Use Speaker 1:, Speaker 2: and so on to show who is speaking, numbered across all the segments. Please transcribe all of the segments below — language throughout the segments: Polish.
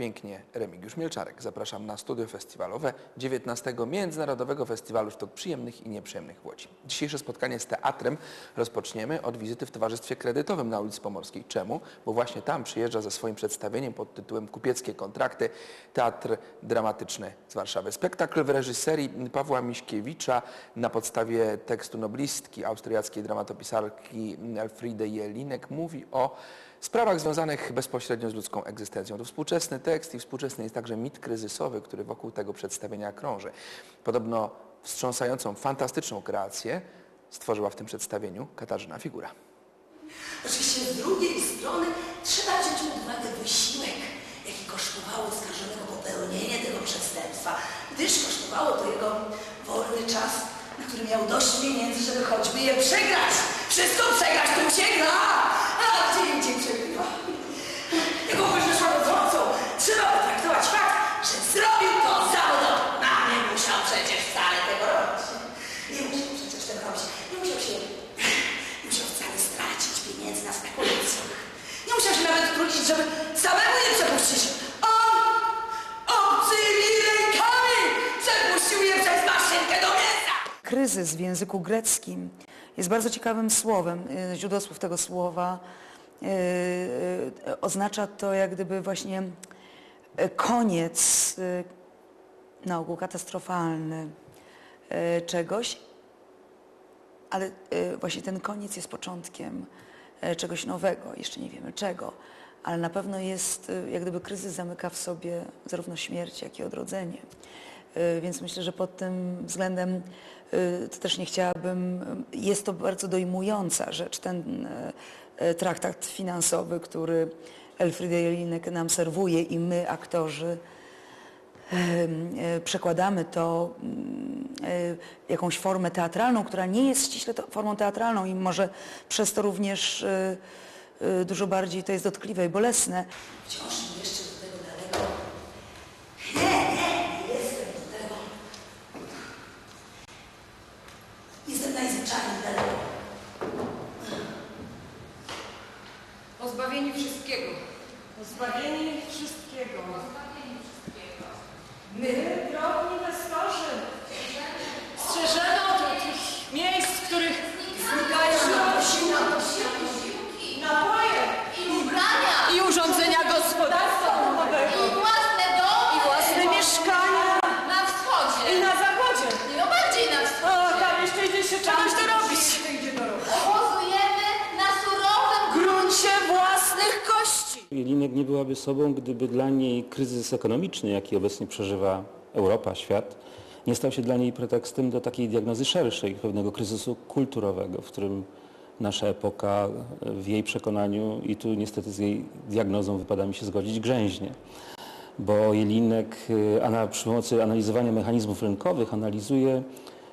Speaker 1: pięknie Remigiusz Mielczarek. Zapraszam na studio festiwalowe 19 Międzynarodowego Festiwalu Sztuk Przyjemnych i Nieprzyjemnych w Łodzi. Dzisiejsze spotkanie z teatrem rozpoczniemy od wizyty w Towarzystwie Kredytowym na ulicy Pomorskiej. Czemu? Bo właśnie tam przyjeżdża ze swoim przedstawieniem pod tytułem Kupieckie kontrakty Teatr Dramatyczny z Warszawy. Spektakl w reżyserii Pawła Miśkiewicza na podstawie tekstu noblistki austriackiej dramatopisarki Elfriede Jelinek mówi o sprawach związanych bezpośrednio z ludzką egzystencją. To współczesny tekst i współczesny jest także mit kryzysowy, który wokół tego przedstawienia krąży. Podobno wstrząsającą, fantastyczną kreację stworzyła w tym przedstawieniu Katarzyna Figura.
Speaker 2: Oczywiście z drugiej strony trzeba wziąć uwagę wysiłek, jaki kosztowało oskarżonego popełnienie tego przestępstwa, gdyż kosztowało to jego wolny czas, na który miał dość pieniędzy, żeby choćby je przegrać. Wszystko przegrać, tym się gra, a gdzie indziej przegrywa. Jego wyszła rozmocą. Trzeba potraktować fakt, że zrobił to zawodowo. A nie musiał przecież wcale tego robić. Nie musiał przecież tego robić. Nie musiał się nie musiał wcale stracić pieniędzy na spekulacjach. Nie musiał się nawet trudzić, żeby samemu je przepuścić. On obcymi rękami przepuścił je przez maszynkę do mięsa.
Speaker 3: Kryzys w języku greckim jest bardzo ciekawym słowem. Y, Źródłosłów tego słowa y, y, oznacza to jak gdyby właśnie koniec, na ogół katastrofalny czegoś, ale właśnie ten koniec jest początkiem czegoś nowego, jeszcze nie wiemy czego, ale na pewno jest, jak gdyby kryzys zamyka w sobie zarówno śmierć, jak i odrodzenie. Y, Więc myślę, że pod tym względem y, to też nie chciałabym, y, jest to bardzo dojmująca rzecz, ten traktat finansowy, który Elfriede Jelinek nam serwuje i my, aktorzy, przekładamy to jakąś formę teatralną, która nie jest ściśle formą teatralną i może przez to również dużo bardziej to jest dotkliwe i bolesne.
Speaker 2: Wciąż jeszcze do tego daleko. Nie, nie, nie jestem do tego. Jestem najzwyczajniej daleko.
Speaker 4: Pozbawieni wszystkiego.
Speaker 5: Pozbawieni wszystkiego. My, drobni inwestorzy, strzeżemy od takich miejsc, w których znikają
Speaker 6: Jelinek nie byłaby sobą, gdyby dla niej kryzys ekonomiczny, jaki obecnie przeżywa Europa, świat, nie stał się dla niej pretekstem do takiej diagnozy szerszej, pewnego kryzysu kulturowego, w którym nasza epoka w jej przekonaniu i tu niestety z jej diagnozą wypada mi się zgodzić grzęźnie. Bo Jelinek y, przy pomocy analizowania mechanizmów rynkowych analizuje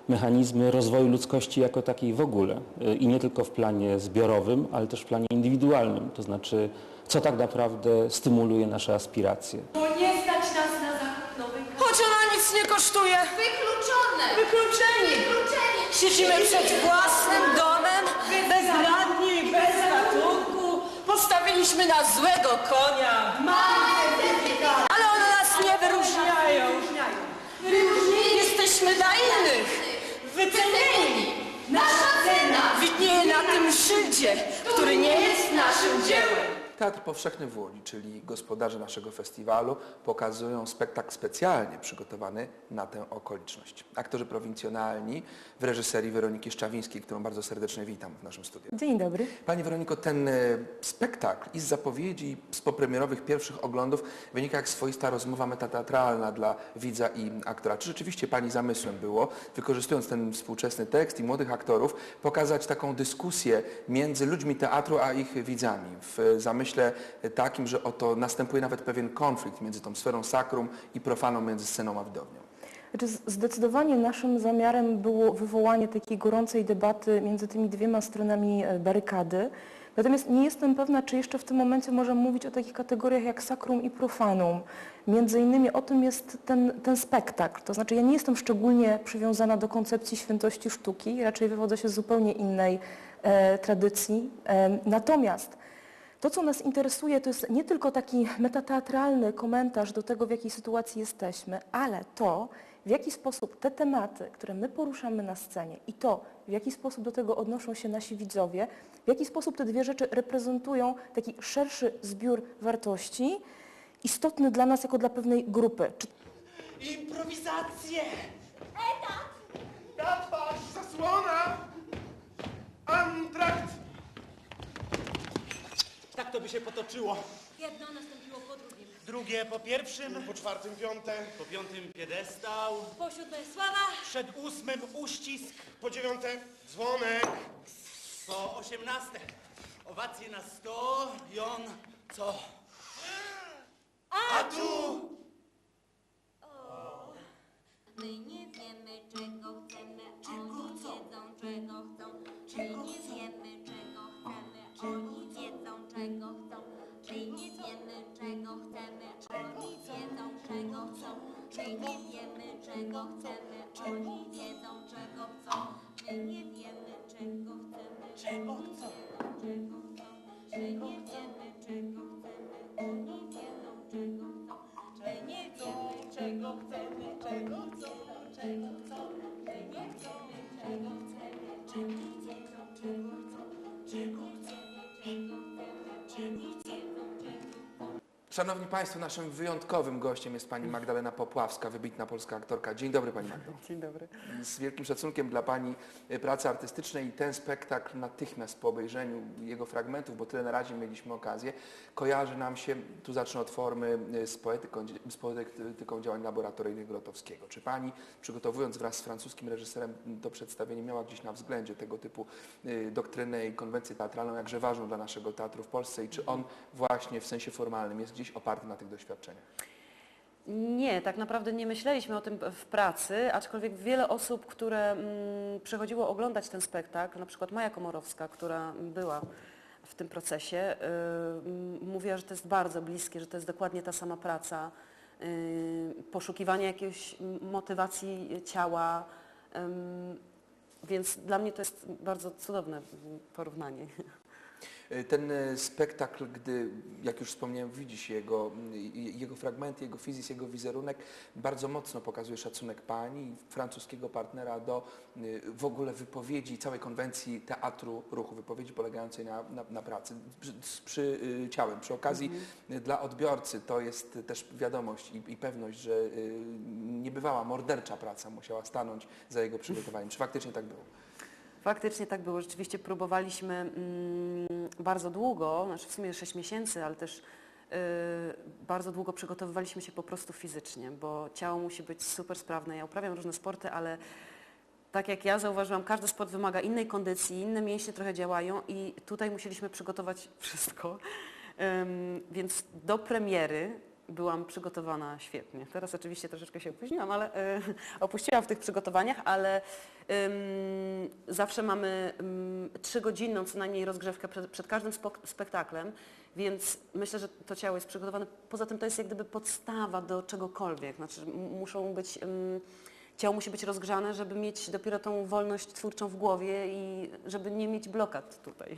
Speaker 6: mechanizmy rozwoju ludzkości jako takiej w ogóle y, i nie tylko w planie zbiorowym, ale też w planie indywidualnym, to znaczy co tak naprawdę stymuluje nasze aspiracje.
Speaker 5: Bo nie stać nas na zakup nowej Choć ona nic nie kosztuje.
Speaker 4: Wykluczone.
Speaker 5: Wykluczeni.
Speaker 4: Wykluczeni.
Speaker 5: Siedzimy przed własnym domem, bezradni, bez ratunku. Postawiliśmy na złego konia. Ale one nas nie wyróżniają. Jesteśmy dla innych. Wycenieni.
Speaker 4: Nasza cena.
Speaker 5: Widnieje na tym szyldzie, który nie jest naszym dziełem.
Speaker 1: Teatr Powszechny w Łodzi, czyli gospodarze naszego festiwalu, pokazują spektakl specjalnie przygotowany na tę okoliczność. Aktorzy prowincjonalni w reżyserii Weroniki Szczawińskiej, którą bardzo serdecznie witam w naszym studiu.
Speaker 7: Dzień dobry.
Speaker 1: Pani Weroniko, ten e, spektakl i z zapowiedzi, z popremierowych pierwszych oglądów wynika jak swoista rozmowa metateatralna dla widza i aktora. Czy rzeczywiście Pani zamysłem było, wykorzystując ten współczesny tekst i młodych aktorów, pokazać taką dyskusję między ludźmi teatru a ich widzami w zamyśle takim, że oto następuje nawet pewien konflikt między tą sferą sakrum i profaną, między sceną a widownią?
Speaker 7: Znaczy, zdecydowanie naszym zamiarem było wywołanie takiej gorącej debaty między tymi dwiema stronami e, barykady. Natomiast nie jestem pewna, czy jeszcze w tym momencie możemy mówić o takich kategoriach jak sakrum i profanum. Między innymi o tym jest ten, ten spektakl. To znaczy ja nie jestem szczególnie przywiązana do koncepcji świętości sztuki, raczej wywodzę się z zupełnie innej e, tradycji. E, natomiast To, co nas interesuje, to jest nie tylko taki metateatralny komentarz do tego, w jakiej sytuacji jesteśmy, ale to, w jaki sposób te tematy, które my poruszamy na scenie i to, w jaki sposób do tego odnoszą się nasi widzowie, w jaki sposób te dwie rzeczy reprezentują taki szerszy zbiór wartości, istotny dla nas jako dla pewnej grupy. Czy
Speaker 8: Improwizacje! Etat! Na twarz, zasłona! Antrakt! Tak to by się potoczyło.
Speaker 9: Jedno nastąpiło po drugim.
Speaker 8: Drugie po pierwszym. Po czwartym piąte.
Speaker 10: Po piątym piedestał.
Speaker 9: Po siódme sława,
Speaker 8: Przed ósmym uścisk. Po dziewiąte dzwonek.
Speaker 10: Po osiemnaste. Owacje na sto i on co?
Speaker 8: A tu
Speaker 4: My nie wiemy czego Lord.
Speaker 1: Szanowni Państwo, naszym wyjątkowym gościem jest pani Magdalena Popławska, wybitna polska aktorka. Dzień dobry Pani Magdo.
Speaker 3: Dzień dobry.
Speaker 1: Z wielkim szacunkiem dla Pani y, pracy artystycznej i ten spektakl natychmiast po obejrzeniu jego fragmentów, bo tyle na razie mieliśmy okazję, kojarzy nam się, tu zacznę od formy, y, z poetyką, z poetyką działań laboratoryjnych Grotowskiego. Czy Pani, przygotowując wraz z francuskim reżyserem to przedstawienie, miała gdzieś na względzie tego typu y, doktrynę i konwencję teatralną, jakże ważną dla naszego teatru w Polsce i czy on właśnie w sensie formalnym jest gdzieś oparty na tych doświadczeniach?
Speaker 11: Nie, tak naprawdę nie myśleliśmy o tym w pracy, aczkolwiek wiele osób, które mm, przychodziło oglądać ten spektakl, na przykład Maja Komorowska, która była w tym procesie, y, mówiła, że to jest bardzo bliskie, że to jest dokładnie ta sama praca, y, poszukiwanie jakiejś motywacji ciała, więc dla mnie to jest bardzo cudowne porównanie.
Speaker 1: Ten e, spektakl, gdy, jak już wspomniałem, widzi się jego, i- jego fragmenty, jego fizis, jego wizerunek, bardzo mocno pokazuje szacunek pani francuskiego partnera do y, w ogóle wypowiedzi, całej konwencji teatru ruchu, wypowiedzi polegającej na, na, na pracy przy, z- przy y, ciałem. Przy okazji y, dla odbiorcy to jest też wiadomość i, i pewność, że y, niebywała mordercza praca musiała stanąć za jego przygotowaniem. Czy faktycznie tak było?
Speaker 11: Faktycznie tak było. Rzeczywiście próbowaliśmy mm, bardzo długo, znaczy w sumie 6 miesięcy, ale też y, bardzo długo przygotowywaliśmy się po prostu fizycznie, bo ciało musi być super sprawne. Ja uprawiam różne sporty, ale tak jak ja zauważyłam, każdy sport wymaga innej kondycji, inne mięśnie trochę działają i tutaj musieliśmy przygotować wszystko. Więc do premiery byłam przygotowana świetnie. Teraz oczywiście troszeczkę się opóźniłam, ale y, opuściłam w tych przygotowaniach, ale ym, zawsze mamy trzygodzinną co najmniej rozgrzewkę przed, przed każdym spektaklem, więc myślę, że to ciało jest przygotowane. Poza tym to jest jak gdyby podstawa do czegokolwiek. Znaczy muszą być... Ciało musi być rozgrzane, żeby mieć dopiero tą wolność twórczą w głowie i żeby nie mieć blokad tutaj.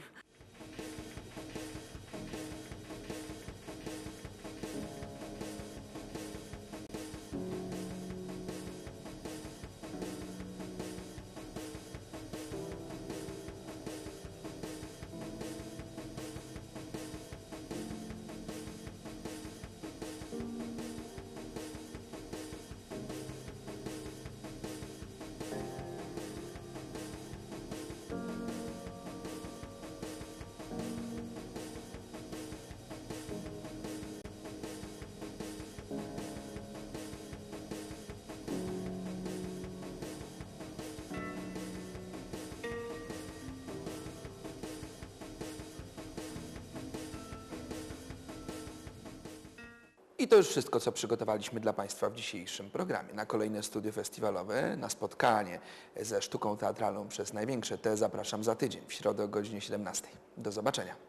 Speaker 1: I to już wszystko, co przygotowaliśmy dla Państwa w dzisiejszym programie. Na kolejne studio festiwalowe, na spotkanie ze sztuką teatralną przez największe T zapraszam za tydzień, w środę o godzinie 17. Do zobaczenia.